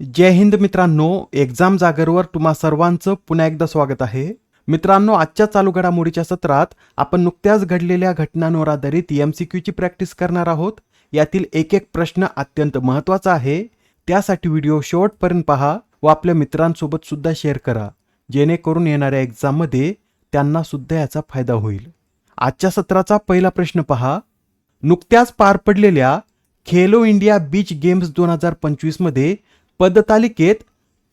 जय हिंद मित्रांनो एक्झाम जागरवर तुम्हा सर्वांचं पुन्हा एकदा स्वागत आहे. मित्रांनो आजच्या चालू घडामोडीच्या सत्रात आपण नुकत्याच घडलेल्या घटनांवर आधारित एम सी क्यूची प्रॅक्टिस करणार आहोत. यातील एक एक प्रश्न अत्यंत महत्त्वाचा आहे. त्यासाठी व्हिडिओ शेवटपर्यंत पहा व आपल्या मित्रांसोबत सुद्धा शेअर करा. जेणेकरून येणाऱ्या एक्झाममध्ये त्यांना सुद्धा याचा फायदा होईल. आजच्या सत्राचा पहिला प्रश्न पहा. नुकत्याच पार पडलेल्या खेलो इंडिया बीच गेम्स दोन हजार पंचवीसमध्ये पदतालिकेत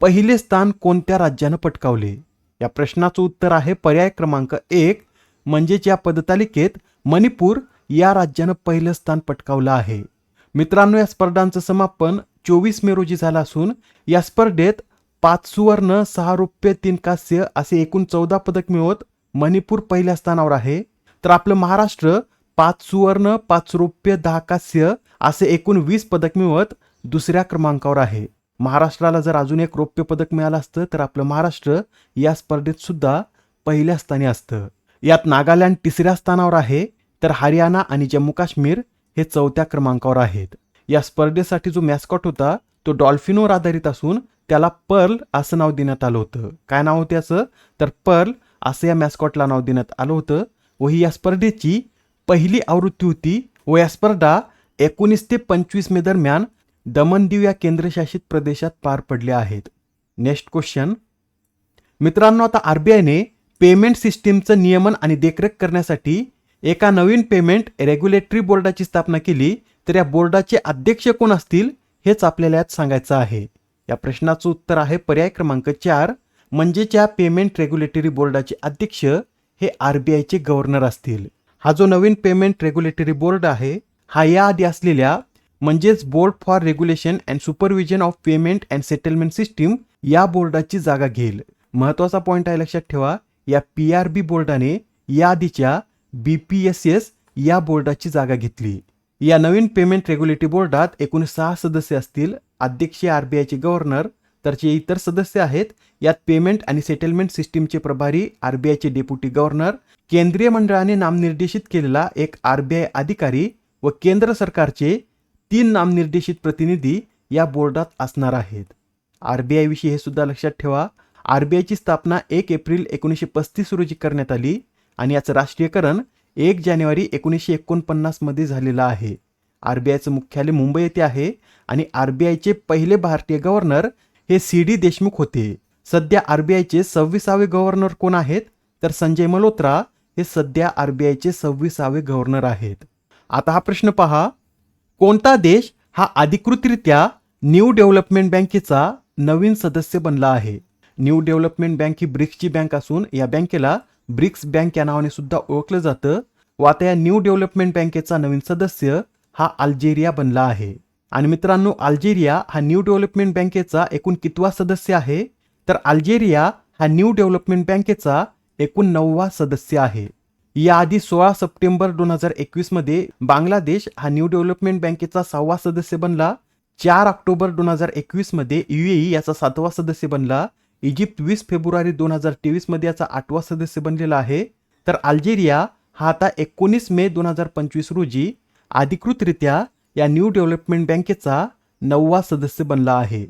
पहिले स्थान कोणत्या राज्यानं पटकावले? या प्रश्नाचं उत्तर आहे पर्याय क्रमांक एक म्हणजेच या पदतालिकेत मणिपूर या राज्यानं पहिलं स्थान पटकावलं आहे. मित्रांनो या स्पर्धांचं समापन चोवीस मे रोजी झालं असून या स्पर्धेत पाच सुवर्ण सहा रौप्य तीन कांस्य असे एकूण चौदा पदक मिळवत मणिपूर पहिल्या स्थानावर आहे. तर आपलं महाराष्ट्र पाच सुवर्ण पाच रौप्य दहा कांस्य असे एकूण वीस पदक मिळवत दुसऱ्या क्रमांकावर आहे. महाराष्ट्राला जर अजून एक रौप्य पदक मिळालं असतं तर आपलं महाराष्ट्र या स्पर्धेत सुद्धा पहिल्या स्थानी असतं. यात नागालँड तिसऱ्या स्थानावर आहे तर हरियाणा आणि जम्मू काश्मीर हे चौथ्या क्रमांकावर आहेत. या स्पर्धेसाठी जो मॅस्कॉट होता तो डॉल्फिनवर आधारित असून त्याला पर्ल असं नाव देण्यात आलं होतं. काय नाव होतं असं तर पर्ल असं या मॅस्कॉटला नाव देण्यात आलं होतं व ही या स्पर्धेची पहिली आवृत्ती होती व या स्पर्धा एकोणीस ते पंचवीस मे दरम्यान दमनदीव या केंद्रशासित प्रदेशात पार पडल्या आहेत. नेक्स्ट क्वेश्चन मित्रांनो आता आरबीआयने पेमेंट सिस्टीमचं नियमन आणि देखरेख करण्यासाठी एका नवीन पेमेंट रेग्युलेटरी बोर्डाची स्थापना केली तर या बोर्डाचे अध्यक्ष कोण असतील हेच आपल्याला यात सांगायचं आहे. या प्रश्नाचं उत्तर आहे पर्याय क्रमांक चार म्हणजेच या पेमेंट रेग्युलेटरी बोर्डाचे अध्यक्ष हे आर बी आयचे गव्हर्नर असतील. हा जो नवीन पेमेंट रेग्युलेटरी बोर्ड आहे हा याआधी असलेल्या म्हणजेच board for regulation and supervision of payment and settlement system या बोर्डाची जागा घेईल. महत्त्वाचा पॉईंट आहे लक्षात ठेवा या पी आर बी बोर्डाने याआधीच्या बी पी एस एस या बोर्डाची जागा घेतली. या नवीन पेमेंट रेग्युलेटरी बोर्डात एकूण सहा सदस्य असतील अध्यक्ष आरबीआयचे गव्हर्नर तर जे इतर सदस्य आहेत यात पेमेंट आणि सेटलमेंट सिस्टीमचे प्रभारी आर बी आयचे डेप्युटी गव्हर्नर केंद्रीय मंडळाने नामनिर्देशित केलेला एक आर बी आय अधिकारी व केंद्र सरकारचे तीन नामनिर्देशित प्रतिनिधी या बोर्डात असणार आहेत. आर बी आयविषयी हे सुद्धा लक्षात ठेवा. आर बी आयची स्थापना एक एप्रिल एकोणीसशे पस्तीस रोजी करण्यात आली आणि याचं राष्ट्रीयकरण एक जानेवारी एकोणीसशे एकोणपन्नासमध्ये झालेलं आहे. आर बी आयचं मुख्यालय मुंबई येथे आहे आणि आर बी आयचे पहिले भारतीय गव्हर्नर हे सी डी देशमुख होते. सध्या आर बी आयचे सव्वीसावे गव्हर्नर कोण आहेत? तर संजय मल्होत्रा हे सध्या आर बी आयचे सव्वीसावे गव्हर्नर आहेत. आता हा प्रश्न पहा. कोणता देश हा अधिकृतरित्या न्यू डेव्हलपमेंट बँकेचा नवीन सदस्य बनला आहे? न्यू डेव्हलपमेंट बँक ही ब्रिक्सची बँक असून या बँकेला ब्रिक्स बँक या नावाने सुद्धा ओळखलं जातं व आता या न्यू डेव्हलपमेंट बँकेचा नवीन सदस्य हा अल्जेरिया बनला आहे. आणि मित्रांनो अल्जेरिया हा न्यू डेव्हलपमेंट बँकेचा एकूण कितवा सदस्य आहे? तर अल्जेरिया हा न्यू डेव्हलपमेंट बँकेचा एकूण नववा सदस्य आहे. याआधी सोळा सप्टेंबर दोन हजार एकवीसमध्ये बांगलादेश हा न्यू डेव्हलपमेंट बँकेचा सहावा सदस्य बनला. चार ऑक्टोबर दोन हजार एकवीसमध्ये युएई याचा सातवा सदस्य बनला. इजिप्त वीस फेब्रुवारी दोन हजार तेवीसमध्ये याचा आठवा सदस्य बनलेला आहे. तर अल्जेरिया हा आता एकोणीस मे दोन हजार पंचवीस रोजी अधिकृतरित्या या न्यू डेव्हलपमेंट बँकेचा नववा सदस्य बनला आहे.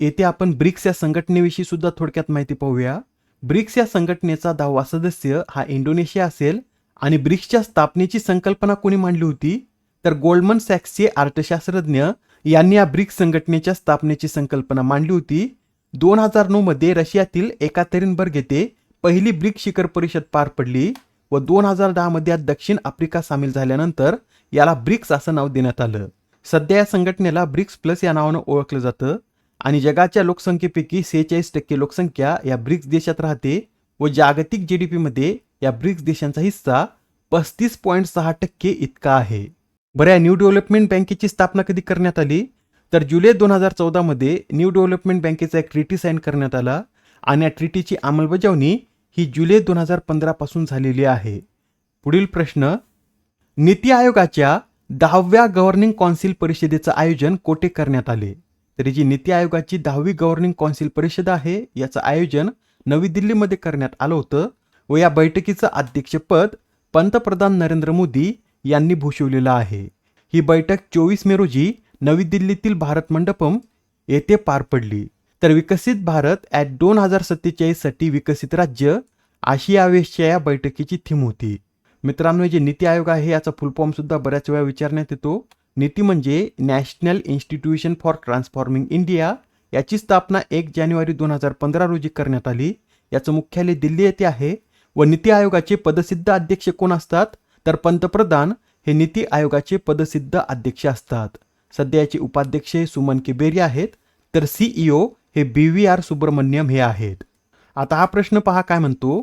येथे आपण ब्रिक्स या संघटनेविषयी सुद्धा थोडक्यात माहिती पाहूया. ब्रिक्स या संघटनेचा दहावा सदस्य हा इंडोनेशिया असेल. आणि ब्रिक्सच्या स्थापनेची संकल्पना कोणी मांडली होती? तर गोल्डमन सॅक्सचे अर्थशास्त्रज्ञ यांनी या ब्रिक्स संघटनेच्या स्थापनेची संकल्पना मांडली होती. दोन हजार नऊ मध्ये रशियातील एकातेरिनबर्ग येथे पहिली ब्रिक्स शिखर परिषद पार पडली व दोन हजार दहा मध्ये दक्षिण आफ्रिका सामील झाल्यानंतर याला ब्रिक्स असं नाव देण्यात आलं. सध्या या संघटनेला ब्रिक्स प्लस या नावानं ओळखलं जातं आणि जगाच्या लोकसंख्येपैकी सेहेचाळीस टक्के लोकसंख्या या ब्रिक्स देशात राहते व जागतिक जी डी पीमध्ये या ब्रिक्स देशांचा हिस्सा पस्तीस पॉईंट सहा टक्के इतका आहे. बरं या न्यू डेव्हलपमेंट बँकेची स्थापना कधी करण्यात आली? तर जुलै दोन हजार चौदामध्ये न्यू डेव्हलपमेंट बँकेचा एक ट्रिटी साईन करण्यात आला आणि या ट्रिटीची अंमलबजावणी ही जुलै दोन हजार पंधरापासून झालेली आहे. पुढील प्रश्न नीती आयोगाच्या दहाव्या गव्हर्निंग कौन्सिल परिषदेचं आयोजन कोठे करण्यात आले? तरी जी नीती आयोगाची दहावी गव्हर्निंग कौन्सिल परिषद आहे याचं आयोजन नवी दिल्लीमध्ये करण्यात आलं होतं. व या बैठकीचं अध्यक्षपद पंतप्रधान नरेंद्र मोदी यांनी भूषवलेलं आहे. ही बैठक चोवीस मे रोजी नवी दिल्लीतील भारत मंडपम येथे पार पडली. तर विकसित भारत ॲट दोन हजार सत्तेचाळीससाठी विकसित राज्य अशी यावेळेसच्या या बैठकीची थीम होती. मित्रांनो जे नीती आयोग आहे याचा फुलफॉर्मसुद्धा बऱ्याच वेळा विचारण्यात येतो. नीती म्हणजे national institution for transforming India याची स्थापना एक जानेवारी दोन हजार पंधरा रोजी करण्यात आली. याचं मुख्यालय दिल्ली येथे आहे. व नीती आयोगाचे पदसिद्ध अध्यक्ष कोण असतात? तर पंतप्रधान हे नीती आयोगाचे पदसिद्ध अध्यक्ष असतात. सध्याचे उपाध्यक्ष हे सुमन किबेरी आहेत तर सीईओ हे बी व्ही आर सुब्रमण्यम हे आहेत. आता हा प्रश्न पहा काय म्हणतो?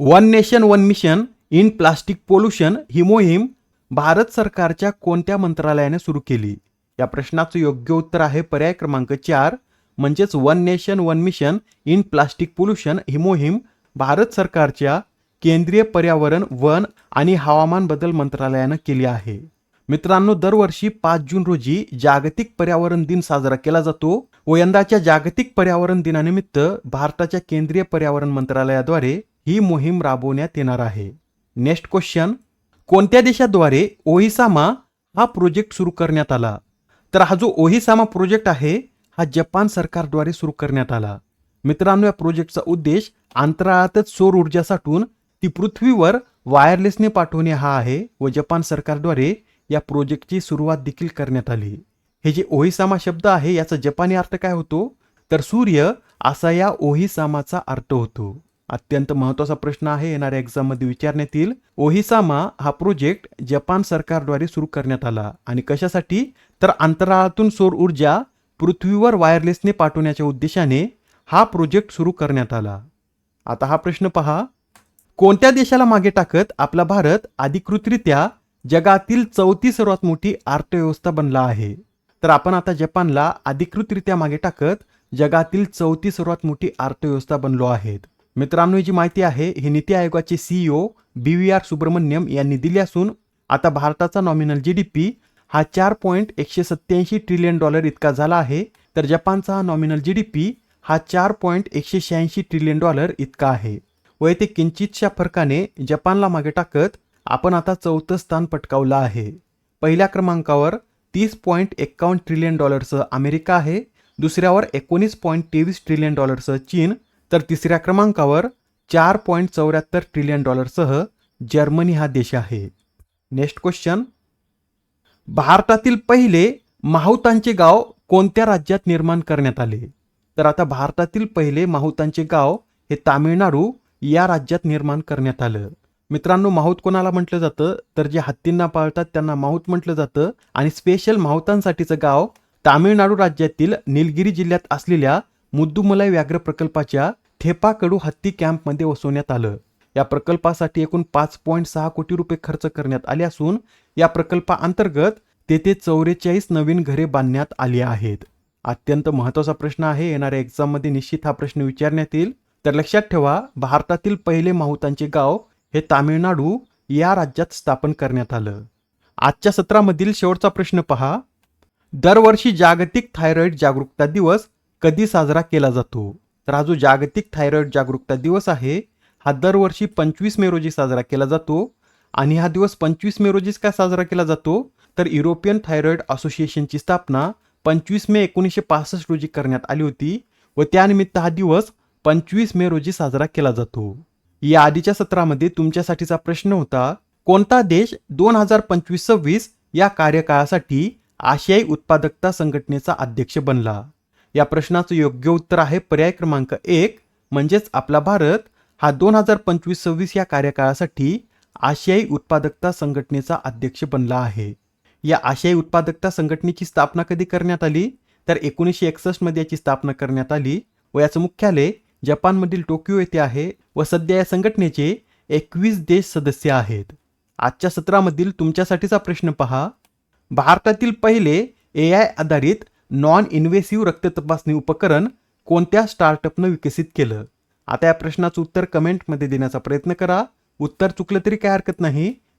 One nation one mission in plastic pollution ही मोहीम भारत सरकारच्या कोणत्या मंत्रालयाने सुरू केली? या प्रश्नाचं योग्य उत्तर आहे पर्याय क्रमांक चार म्हणजेच one nation one mission in plastic pollution ही मोहीम भारत सरकारच्या केंद्रीय पर्यावरण वन आणि हवामान बदल मंत्रालयानं केली आहे. मित्रांनो दरवर्षी पाच जून रोजी जागतिक पर्यावरण दिन साजरा केला जातो. व यंदाच्या जागतिक पर्यावरण दिनानिमित्त भारताच्या केंद्रीय पर्यावरण मंत्रालयाद्वारे ही मोहीम राबवण्यात येणार आहे. Next question. कोणत्या देशाद्वारे ओहिसामा हा प्रोजेक्ट सुरू करण्यात आला? तर हा जो ओहिसामा प्रोजेक्ट आहे हा जपान सरकारद्वारे सुरू करण्यात आला. मित्रांनो या प्रोजेक्टचा उद्देश अंतराळातच सौर ऊर्जा साठवून ती पृथ्वीवर वायरलेसने पाठवणे हा आहे व जपान सरकारद्वारे या प्रोजेक्टची सुरुवात देखील करण्यात आली. हे जे ओहिसामा शब्द आहे याचा जपानी अर्थ काय होतो? तर सूर्य असा या ओहिसामाचा अर्थ होतो. अत्यंत महत्त्वाचा प्रश्न आहे येणाऱ्या एक्झाममध्ये विचारण्यात येईल. ओहिसामा हा प्रोजेक्ट जपान सरकारद्वारे सुरू करण्यात आला. आणि कशासाठी? तर अंतराळातून सौर ऊर्जा पृथ्वीवर वायरलेसने पाठवण्याच्या उद्देशाने हा प्रोजेक्ट सुरू करण्यात आला. आता हा प्रश्न पहा. कोणत्या देशाला मागे टाकत आपला भारत अधिकृतरित्या जगातील चौथी सर्वात मोठी अर्थव्यवस्था बनला आहे? तर आपण आता जपानला अधिकृतरित्या मागे टाकत जगातील चौथी सर्वात मोठी अर्थव्यवस्था बनलो आहेत. मित्रांनो ही जी माहिती आहे ही नीती आयोगाचे CEO B V R Subrahmanyam यांनी दिली असून आता भारताचा नॉमिनल जी डी पी हा चार पॉईंट एकशे सत्याऐंशी ट्रिलियन डॉलर इतका झाला आहे. तर जपानचा हा नॉमिनल जी डी पी हा चार पॉईंट एकशे शहाऐंशी ट्रिलियन डॉलर इतका आहे. व येथे किंचितशा फरकाने जपानला मागे टाकत आपण आता चौथं स्थान पटकावलं आहे. पहिल्या क्रमांकावर तीस पॉईंट एक्कावन्न ट्रिलियन डॉलरसह अमेरिका आहे दुसऱ्यावर एकोणीस पॉईंट तेवीस ट्रिलियन डॉलरसह चीन तर तिसऱ्या क्रमांकावर चार पॉईंट चौऱ्याहत्तर ट्रिलियन डॉलरसह जर्मनी हा देश आहे. Next question. भारतातील पहिले माहुतांचे गाव कोणत्या राज्यात निर्माण करण्यात आले? तर आता भारतातील पहिले माहुतांचे गाव हे तामिळनाडू या राज्यात निर्माण करण्यात आलं. मित्रांनो माहूत कोणाला म्हटलं जातं? तर जे हत्तींना पाळतात त्यांना माहूत म्हटलं जातं. आणि स्पेशल माहुतांसाठीचं गाव तामिळनाडू राज्यातील निलगिरी जिल्ह्यात असलेल्या मुद्दुमलाई व्याघ्र प्रकल्पाच्या थेपाकडू हत्ती कॅम्पमध्ये वसवण्यात आलं. या प्रकल्पासाठी एकूण पाच पॉईंट सहा कोटी रुपये खर्च करण्यात आले असून या प्रकल्पाअंतर्गत तेथे चौवेचाळीस नवीन घरे बांधण्यात आली आहेत. अत्यंत महत्त्वाचा प्रश्न आहे. येणाऱ्या एक्झाममध्ये निश्चित हा प्रश्न विचारण्यात येईल. तर लक्षात ठेवा भारतातील पहिले माहुतांचे गाव हे तामिळनाडू या राज्यात स्थापन करण्यात आलं. आजच्या सत्रामधील शेवटचा प्रश्न पहा. दरवर्षी जागतिक थायरॉईड जागरूकता दिवस कधी साजरा केला जातो? तर हा जो जागतिक थायरॉईड जागरूकता दिवस आहे हा दरवर्षी पंचवीस मे रोजी साजरा केला जातो. आणि हा दिवस पंचवीस मे रोजीच का साजरा केला जातो? तर युरोपियन थायरॉईड असोसिएशनची स्थापना पंचवीस मे एकोणीसशे पासष्ट रोजी करण्यात आली होती व त्यानिमित्त हा दिवस पंचवीस मे रोजी साजरा केला जातो. या आधीच्या सत्रामध्ये तुमच्यासाठीचा प्रश्न होता कोणता देश दोन हजार पंचवीस सव्वीस या कार्यकाळासाठी आशियाई उत्पादकता संघटनेचा अध्यक्ष बनला? या प्रश्नाचं योग्य उत्तर आहे पर्याय क्रमांक एक म्हणजेच आपला भारत हा दोन हजार पंचवीस सव्वीस या कार्यकाळासाठी आशियाई उत्पादकता संघटनेचा अध्यक्ष बनला आहे. या आशियाई उत्पादकता संघटनेची स्थापना कधी करण्यात आली? तर एकोणीसशे एकसष्टमध्ये याची स्थापना करण्यात आली व याचं मुख्यालय जपानमधील टोकियो येथे आहे व सध्या या संघटनेचे एकवीस देश सदस्य आहेत. आजच्या सत्रामधील तुमच्यासाठीचा प्रश्न पहा. भारतातील पहिले ए आय आधारित नॉन इन्व्हेसिव्ह रक्त तपासणी उपकरण कोणत्या स्टार्टअपनं विकसित केलं? आता या प्रश्नाचं उत्तर कमेंटमध्ये देण्याचा प्रयत्न करा. उत्तर चुकलं तरी काय हरकत नाही.